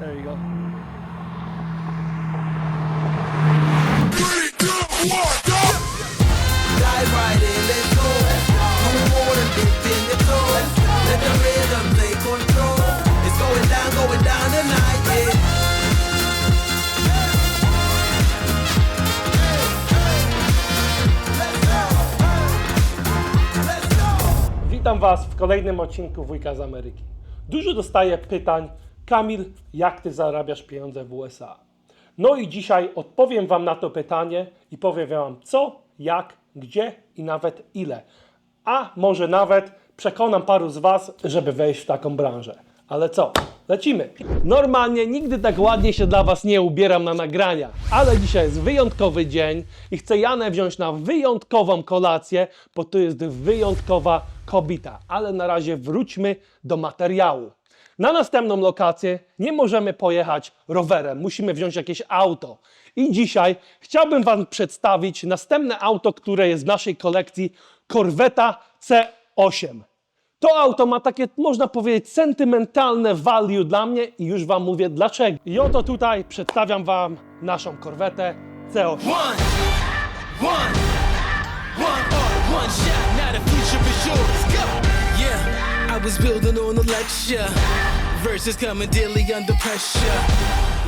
There you go. Witam Was w kolejnym odcinku Wujka z Ameryki. Dużo dostaję pytań, Kamil, jak Ty zarabiasz pieniądze w USA? No i dzisiaj odpowiem Wam na to pytanie i powiem Wam co, jak, gdzie i nawet ile. A może nawet przekonam paru z Was, żeby wejść w taką branżę. Ale co? Lecimy. Normalnie nigdy tak ładnie się dla Was nie ubieram na nagrania, ale dzisiaj jest wyjątkowy dzień i chcę Janę wziąć na wyjątkową kolację, bo to jest wyjątkowa kobieta. Ale na razie wróćmy do materiału. Na następną lokację nie możemy pojechać rowerem, musimy wziąć jakieś auto. I dzisiaj chciałbym Wam przedstawić następne auto, które jest w naszej kolekcji Corvetta C8. To auto ma takie, można powiedzieć, sentymentalne value dla mnie i już Wam mówię dlaczego. I oto tutaj przedstawiam Wam naszą korwetę C8. One, one, one one was building on a lecture. Verses coming daily under pressure.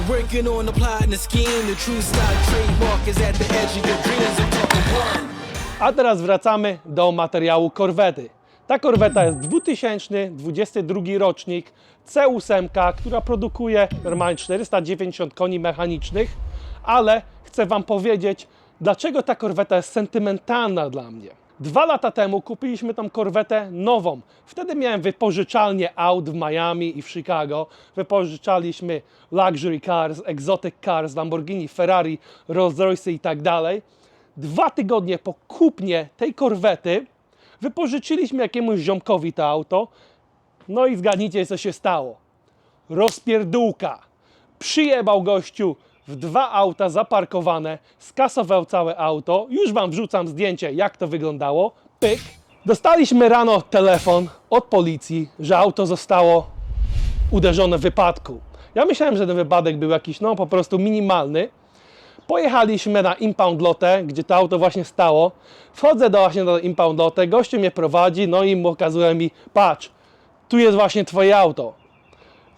Working on the plot and the scheme. The true style trademark is at the edge of your dreams. I'm talking one. A teraz wracamy do materiału korwety. Ta korweta jest 2022 rocznik C8, która produkuje normalnie 490 koni mechanicznych, ale chcę Wam powiedzieć, dlaczego ta korweta jest sentymentalna dla mnie. Dwa lata temu kupiliśmy tą korwetę nową. Wtedy miałem wypożyczalnię aut w Miami i w Chicago. Wypożyczaliśmy luxury cars, exotic cars, Lamborghini, Ferrari, Rolls Royce i tak dalej. Dwa tygodnie po kupnie tej korwety wypożyczyliśmy jakiemuś ziomkowi to auto. No i zgadnijcie, co się stało. Rozpierdółka. Przyjebał gościu w dwa auta zaparkowane, skasował całe auto. Już wam wrzucam zdjęcie, jak to wyglądało. Pyk. Dostaliśmy rano telefon od policji, że auto zostało uderzone w wypadku. Ja myślałem, że ten wypadek był jakiś, no po prostu minimalny. Pojechaliśmy na impound lotę, gdzie to auto właśnie stało. Wchodzę do właśnie do impound lotę, gościu mnie prowadzi, no i okazuje mi, patrz, tu jest właśnie twoje auto.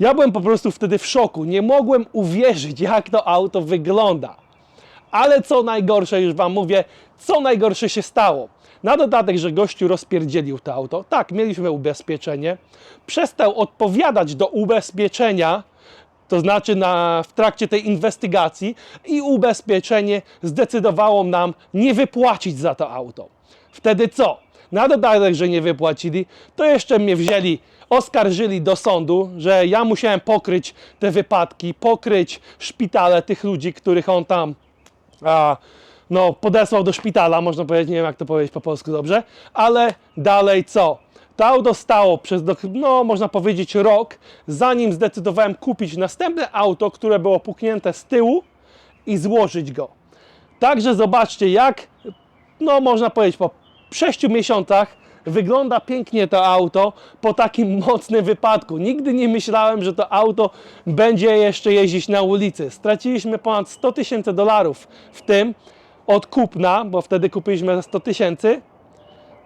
Ja byłem po prostu wtedy w szoku. Nie mogłem uwierzyć, jak to auto wygląda. Ale co najgorsze, już Wam mówię, co najgorsze się stało. Na dodatek, że gościu rozpierdzielił to auto. Tak, mieliśmy ubezpieczenie. Przestał odpowiadać do ubezpieczenia, to znaczy na, w trakcie tej inwestygacji i ubezpieczenie zdecydowało nam nie wypłacić za to auto. Wtedy co? Na dodatek, że nie wypłacili, to jeszcze mnie wzięli, oskarżyli do sądu, że ja musiałem pokryć te wypadki, pokryć szpitale tych ludzi, których on tam a, no, podesłał do szpitala, można powiedzieć, nie wiem jak to powiedzieć po polsku dobrze, ale dalej co? To auto stało przez, no można powiedzieć rok, zanim zdecydowałem kupić następne auto, które było puknięte z tyłu i złożyć go. Także zobaczcie jak, no można powiedzieć po 6 miesiącach wygląda pięknie to auto po takim mocnym wypadku. Nigdy nie myślałem, że to auto będzie jeszcze jeździć na ulicy. Straciliśmy ponad 100 tysięcy dolarów w tym od kupna, bo wtedy kupiliśmy za 100 tysięcy.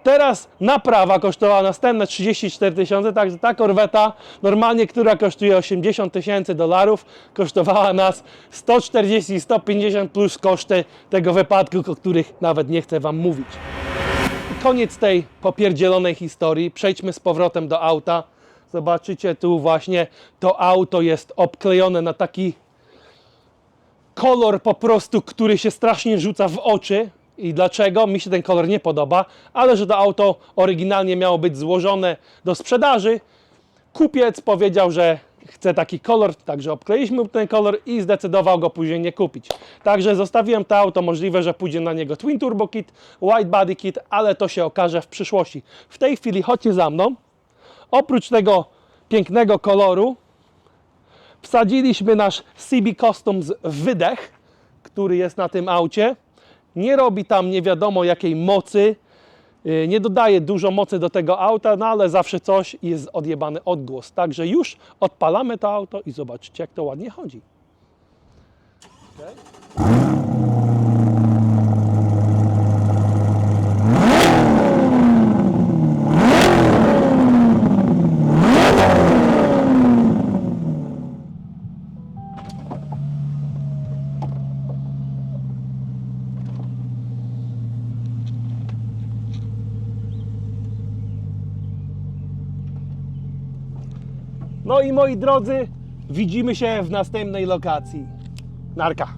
Teraz naprawa kosztowała następne 34 tysiące, także ta korweta normalnie, która kosztuje 80 tysięcy dolarów, kosztowała nas 140-150 plus koszty tego wypadku, o których nawet nie chcę Wam mówić. Koniec tej popierdzielonej historii. Przejdźmy z powrotem do auta. Zobaczycie tu właśnie to auto jest obklejone na taki kolor po prostu, który się strasznie rzuca w oczy. I dlaczego? Mi się ten kolor nie podoba, ale że to auto oryginalnie miało być złożone do sprzedaży, kupiec powiedział, że chce taki kolor, także obkleiliśmy ten kolor i zdecydował go później nie kupić. Także zostawiłem to auto, możliwe, że pójdzie na niego Twin Turbo Kit, White Body Kit, ale to się okaże w przyszłości. W tej chwili chodźcie za mną. Oprócz tego pięknego koloru wsadziliśmy nasz CB Customs wydech, który jest na tym aucie. Nie robi tam nie wiadomo jakiej mocy. Yy, Nie dodaje dużo mocy do tego auta, no ale zawsze coś jest odjebany odgłos. Także już odpalamy to auto i zobaczcie, jak to ładnie chodzi. No i moi drodzy, widzimy się w następnej lokacji. Narka.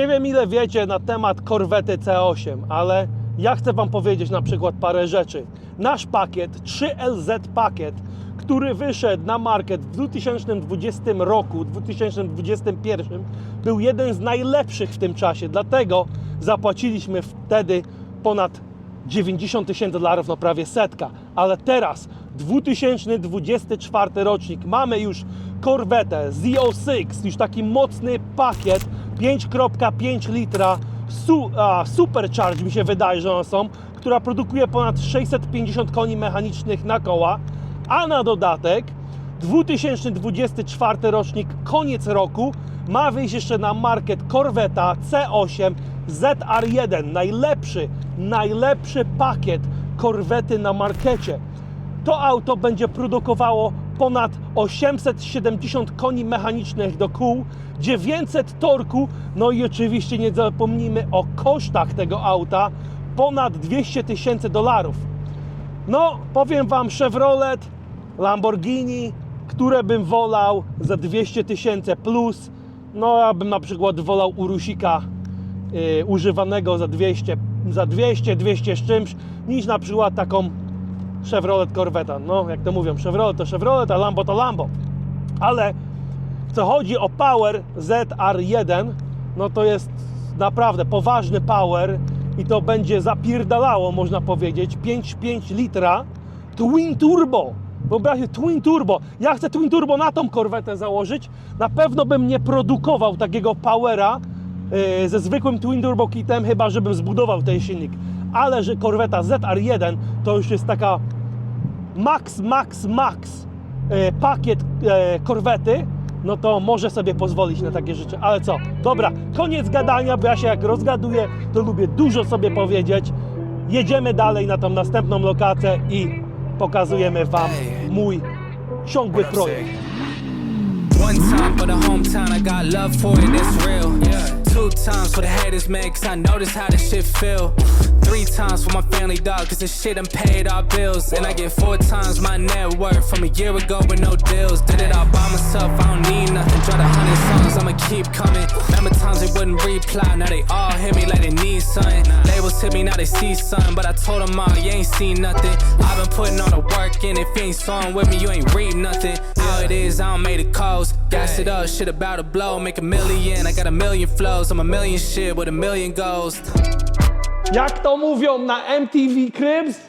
Nie wiem ile wiecie na temat korwety C8, ale ja chcę Wam powiedzieć na przykład parę rzeczy. Nasz pakiet, 3LZ pakiet, który wyszedł na market w 2020 roku, 2021, był jeden z najlepszych w tym czasie. Dlatego zapłaciliśmy wtedy ponad 90 tysięcy dolarów, no prawie setka. Ale teraz, 2024 rocznik, mamy już korwetę Z06, już taki mocny pakiet, 5,5 litra, su, a, supercharge mi się wydaje, że one są, która produkuje ponad 650 koni mechanicznych na koła, a na dodatek 2024 rocznik, koniec roku, ma wyjść jeszcze na market Corvetta C8 ZR1, najlepszy, najlepszy pakiet korwety na markecie. To auto będzie produkowało ponad 870 koni mechanicznych do kół, 900 torku, no i oczywiście nie zapomnijmy o kosztach tego auta, ponad 200 tysięcy dolarów. No, powiem Wam, Chevrolet, Lamborghini, które bym wolał za 200 tysięcy plus. No, ja bym na przykład wolał Urusika y, używanego za 200, za 200, 200 z czymś, niż na przykład taką Chevrolet Corvetta. No, jak to mówią, Chevrolet to Chevrolet, a Lambo to Lambo. Ale co chodzi o Power ZR1, no to jest naprawdę poważny power i to będzie zapierdalało, można powiedzieć, 5,5 litra Twin Turbo. Wyobraźcie, Twin Turbo. Ja chcę Twin Turbo na tą korwetę założyć. Na pewno bym nie produkował takiego powera yy, ze zwykłym Twin Turbo kitem, chyba żebym zbudował ten silnik. Ale że korweta ZR1 to już jest taka max, max, max e, pakiet e, korwety, no to może sobie pozwolić na takie rzeczy. Ale co? Dobra, koniec gadania, bo ja się jak rozgaduję, to lubię dużo sobie powiedzieć. Jedziemy dalej na tą następną lokację i pokazujemy Wam mój ciągły projekt. One time for the hometown, I got love for it, that's real. Two times for the haters, man, cause I notice how this shit feel. Three times for my family, dog, cause this shit done paid our bills. And I get four times my net worth from a year ago with no deals. Did it all by myself, I don't need nothing. Dropped a hundred songs, I'ma keep coming. Remember times they wouldn't reply, now they all hit me like they need something. Labels hit me, now they see something, but I told them all, you ain't seen nothing. I've been putting all the work in, if you ain't sawing with me, you ain't read nothing. How it is, I don't make the calls. Gas it up, shit about to blow, make a million. I got a million flows, I'm a million shit with a million goals. Jak to mówią na MTV Cribs?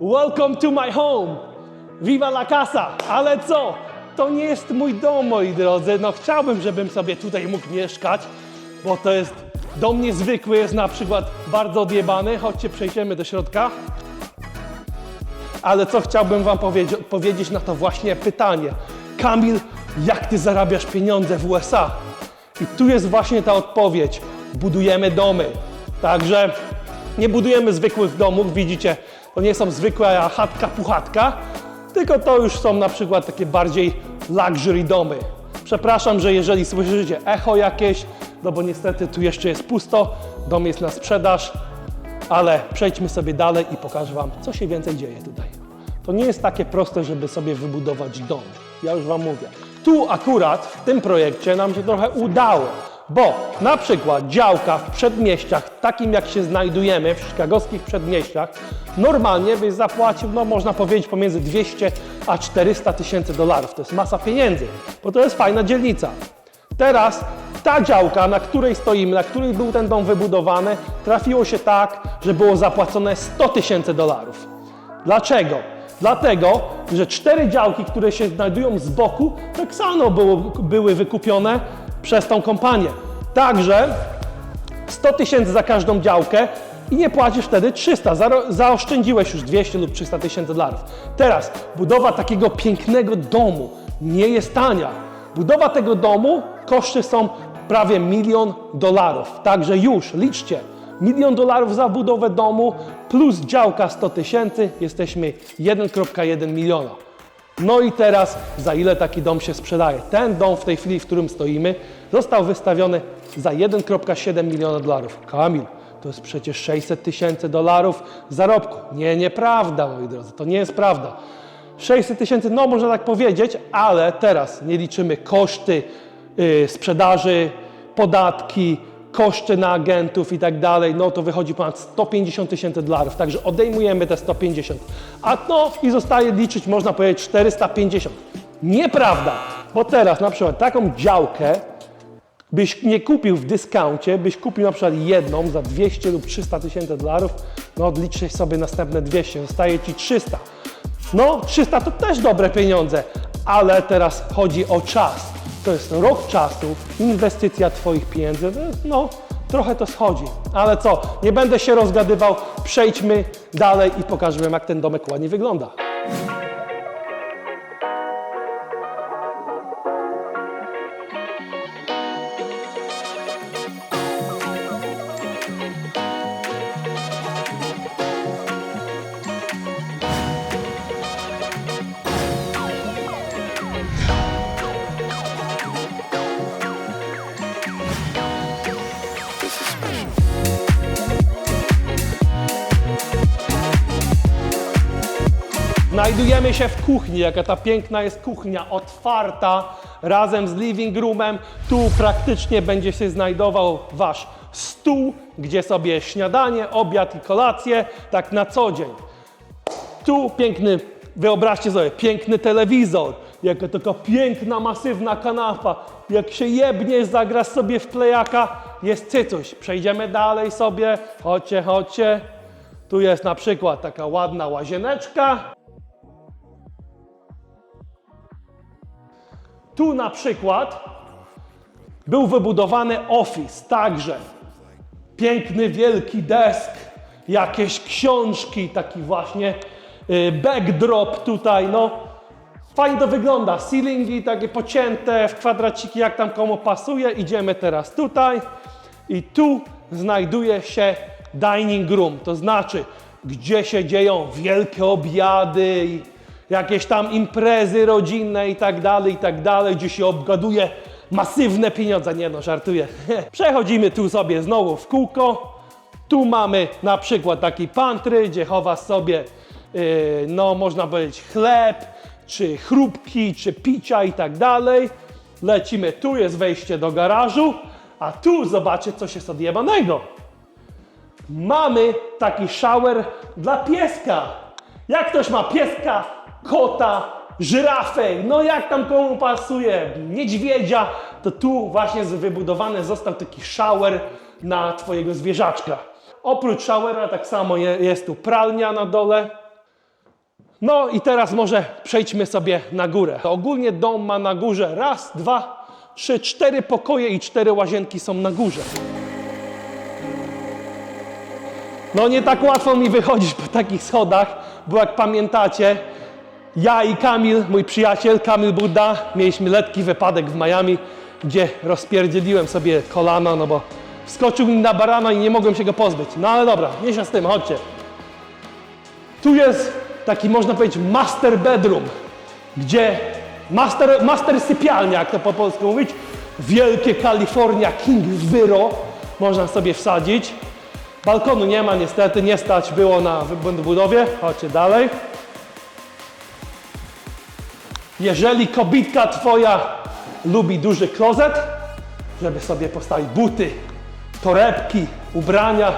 Welcome to my home. Viva la casa. Ale co? To nie jest mój dom, moi drodzy. No chciałbym, żebym sobie tutaj mógł mieszkać, bo to jest dom niezwykły, jest na przykład bardzo odjebany. Chodźcie, przejdziemy do środka. Ale co chciałbym wam powiedzieć, odpowiedzieć na to właśnie pytanie. Kamil, jak ty zarabiasz pieniądze w USA? I tu jest właśnie ta odpowiedź. Budujemy domy. Także nie budujemy zwykłych domów, widzicie, to nie są zwykłe chatka, puchatka, tylko to już są na przykład takie bardziej luxury domy. Przepraszam, że jeżeli słyszycie echo jakieś, no bo niestety tu jeszcze jest pusto, dom jest na sprzedaż, ale przejdźmy sobie dalej i pokażę Wam, co się więcej dzieje tutaj. To nie jest takie proste, żeby sobie wybudować dom. Ja już Wam mówię. Tu akurat w tym projekcie nam się trochę udało, bo na przykład działka w przedmieściach, takim jak się znajdujemy, w chicagowskich przedmieściach, normalnie byś zapłacił, no można powiedzieć, pomiędzy 200 a 400 tysięcy dolarów. To jest masa pieniędzy, bo to jest fajna dzielnica. Teraz ta działka, na której stoimy, na której był ten dom wybudowany, trafiło się tak, że było zapłacone 100 tysięcy dolarów. Dlaczego? Dlatego, że cztery działki, które się znajdują z boku, tak samo były wykupione przez tą kompanię. Także 100 tysięcy za każdą działkę i nie płacisz wtedy 300. Zaro- zaoszczędziłeś już 200 lub 300 tysięcy dolarów. Teraz budowa takiego pięknego domu nie jest tania. Budowa tego domu koszty są prawie milion dolarów. Także już liczcie. Milion dolarów za budowę domu plus działka 100 tysięcy, jesteśmy 1,1 miliona. No i teraz za ile taki dom się sprzedaje? Ten dom w tej chwili, w którym stoimy, został wystawiony za 1,7 miliona dolarów. Kamil, to jest przecież 600 tysięcy dolarów zarobku. Nie, nieprawda, moi drodzy, to nie jest prawda. 600 tysięcy, no można tak powiedzieć, ale teraz nie liczymy koszty yy, sprzedaży, podatki, koszty na agentów i tak dalej, no to wychodzi ponad 150 tysięcy dolarów, także odejmujemy te 150. A no i zostaje liczyć, można powiedzieć, 450. Nieprawda, bo teraz na przykład taką działkę byś nie kupił w dyskoncie, byś kupił na przykład jedną za 200 lub 300 tysięcy dolarów, no odliczysz sobie następne 200, zostaje Ci 300. No 300 to też dobre pieniądze, ale teraz chodzi o czas. To jest rok czasu, inwestycja Twoich pieniędzy, no trochę to schodzi. Ale co, nie będę się rozgadywał, przejdźmy dalej i pokażę Wam jak ten domek ładnie wygląda. Znajdujemy się w kuchni, jaka ta piękna jest kuchnia, otwarta, razem z living roomem. Tu praktycznie będzie się znajdował wasz stół, gdzie sobie śniadanie, obiad i kolację, tak na co dzień. Tu piękny, wyobraźcie sobie, piękny telewizor, jaka taka piękna, masywna kanapa. Jak się jebniesz, zagrasz sobie w plejaka, jest cycuś. Przejdziemy dalej sobie, chodźcie, chodźcie. Tu jest na przykład taka ładna łazieneczka. Tu na przykład był wybudowany office, także piękny, wielki desk, jakieś książki, taki właśnie y, backdrop tutaj, no. Fajnie to wygląda, ceilingi takie pocięte w kwadraciki, jak tam komu pasuje. Idziemy teraz tutaj i tu znajduje się dining room, to znaczy, gdzie się dzieją wielkie obiady i jakieś tam imprezy rodzinne i tak dalej, i tak dalej, gdzie się obgaduje masywne pieniądze. Nie no, żartuję. Przechodzimy tu sobie znowu w kółko. Tu mamy na przykład taki pantry, gdzie chowa sobie, yy, no można powiedzieć, chleb, czy chrupki, czy picia i tak dalej. Lecimy, tu jest wejście do garażu, a tu zobaczcie coś jest odjebanego. Mamy taki shower dla pieska. Jak ktoś ma pieska, kota, żyrafę, no jak tam komu pasuje, niedźwiedzia, to tu właśnie wybudowany został taki shower na twojego zwierzaczka. Oprócz showera tak samo je, jest tu pralnia na dole. No i teraz może przejdźmy sobie na górę. Ogólnie dom ma na górze raz, dwa, trzy, cztery pokoje i cztery łazienki są na górze. No nie tak łatwo mi wychodzić po takich schodach, bo jak pamiętacie, ja i Kamil, mój przyjaciel Kamil Buddha, mieliśmy letki wypadek w Miami, gdzie rozpierdzieliłem sobie kolano, no bo wskoczył mi na barana i nie mogłem się go pozbyć. No ale dobra, nie się z tym, chodźcie. Tu jest taki, można powiedzieć, master bedroom, gdzie master, master sypialnia, jak to po polsku mówić, wielkie California King Wyro można sobie wsadzić. Balkonu nie ma niestety, nie stać było na budowie. Chodźcie dalej. Jeżeli kobitka twoja lubi duży klozet, żeby sobie postawić buty, torebki, ubrania,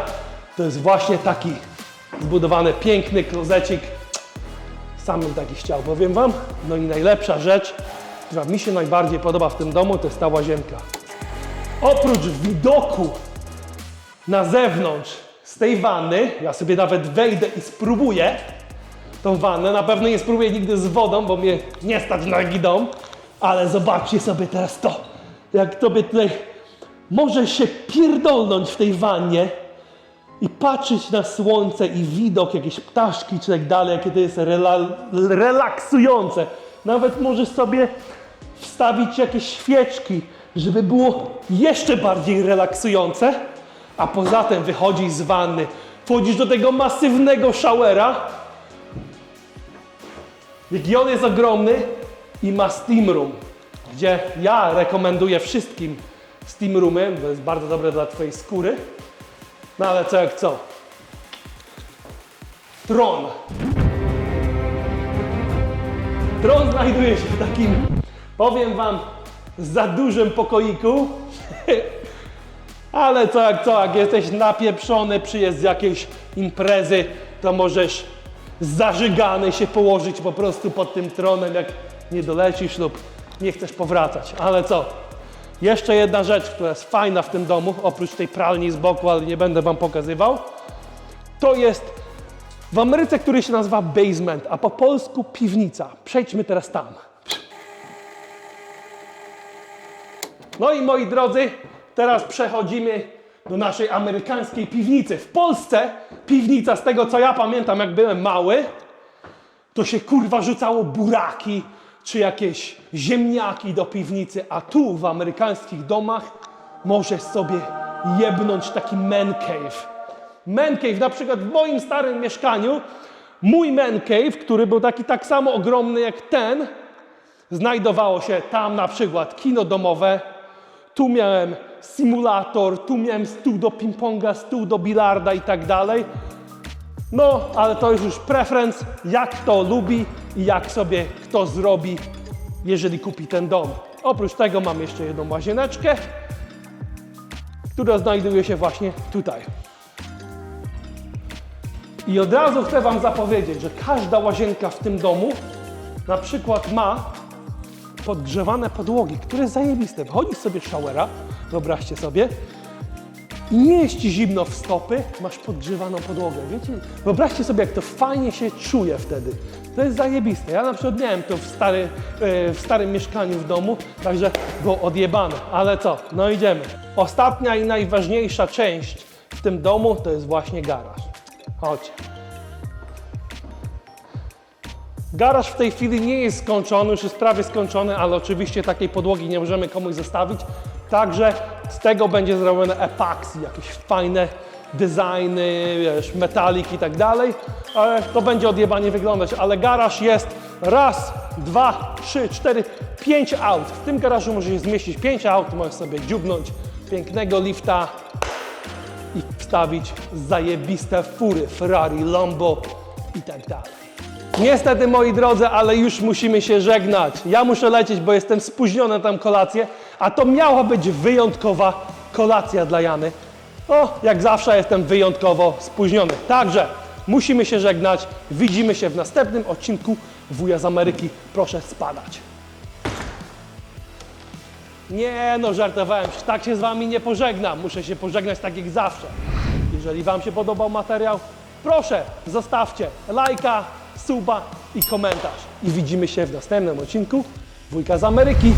to jest właśnie taki zbudowany piękny klozecik. Sam bym taki chciał, powiem wam. No i najlepsza rzecz, która mi się najbardziej podoba w tym domu, to jest ta łazienka. Oprócz widoku na zewnątrz z tej wanny, ja sobie nawet wejdę i spróbuję tą wannę. Na pewno nie spróbuję nigdy z wodą, bo mnie nie stać na dom, ale zobaczcie sobie teraz to, jak tobie tutaj możesz się pierdolnąć w tej wannie i patrzeć na słońce i widok, jakieś ptaszki czy tak dalej, jakie to jest rela- relaksujące. Nawet możesz sobie wstawić jakieś świeczki, żeby było jeszcze bardziej relaksujące. A poza tym wychodzisz z wanny, wchodzisz do tego masywnego showera, jaki jest ogromny i ma steam room, gdzie ja rekomenduję wszystkim steam roomy, bo jest bardzo dobre dla twojej skóry. No ale co jak co. Tron. Tron znajduje się w takim, powiem wam, za dużym pokoiku. Ale co jak co, jak jesteś napieprzony, przyjeźdź z jakiejś imprezy, to możesz zażygany się położyć po prostu pod tym tronem, jak nie dolecisz lub nie chcesz powracać. Ale co? Jeszcze jedna rzecz, która jest fajna w tym domu, oprócz tej pralni z boku, ale nie będę wam pokazywał, to jest w Ameryce, który się nazywa basement, a po polsku piwnica. Przejdźmy teraz tam. No i moi drodzy, teraz przechodzimy do naszej amerykańskiej piwnicy. W Polsce piwnica, z tego co ja pamiętam, jak byłem mały, to się kurwa rzucało buraki czy jakieś ziemniaki do piwnicy, a tu w amerykańskich domach możesz sobie jebnąć taki man cave. Man cave, na przykład w moim starym mieszkaniu, mój man cave, który był taki tak samo ogromny jak ten, znajdowało się tam na przykład kino domowe, tu miałem simulator, tu miałem stół do ping-ponga, stół do bilarda i tak dalej. No, ale to jest już preference, jak kto lubi i jak sobie kto zrobi, jeżeli kupi ten dom. Oprócz tego mam jeszcze jedną łazieneczkę, która znajduje się właśnie tutaj. I od razu chcę Wam zapowiedzieć, że każda łazienka w tym domu na przykład ma podgrzewane podłogi, które jest zajebiste. Wchodzisz sobie showera, wyobraźcie sobie, i nie jest ci zimno w stopy, masz podgrzewaną podłogę. Wiecie, wyobraźcie sobie, jak to fajnie się czuje wtedy. To jest zajebiste. Ja na przykład miałem to w, stary, e, w starym mieszkaniu w domu, także było odjebane. Ale co? No idziemy. Ostatnia i najważniejsza część w tym domu to jest właśnie garaż. Chodź. Garaż w tej chwili nie jest skończony, już jest prawie skończony, ale oczywiście takiej podłogi nie możemy komuś zostawić. Także z tego będzie zrobione epaxy, jakieś fajne designy, wiesz, metalik i tak dalej. Ale to będzie odjebanie wyglądać, ale garaż jest raz, dwa, trzy, cztery, pięć aut. W tym garażu może się zmieścić pięć aut, możesz sobie dziubnąć pięknego lifta i wstawić zajebiste fury, Ferrari, Lambo i tak dalej. Niestety, moi drodzy, ale już musimy się żegnać. Ja muszę lecieć, bo jestem spóźniony na tam kolację, a to miała być wyjątkowa kolacja dla Jany. O, jak zawsze jestem wyjątkowo spóźniony. Także musimy się żegnać. Widzimy się w następnym odcinku Wuja z Ameryki. Proszę spadać. Nie no, żartowałem. Tak się z Wami nie pożegnam. Muszę się pożegnać tak jak zawsze. Jeżeli Wam się podobał materiał, proszę zostawcie lajka, suba i komentarz. I widzimy się w następnym odcinku Wujka z Ameryki.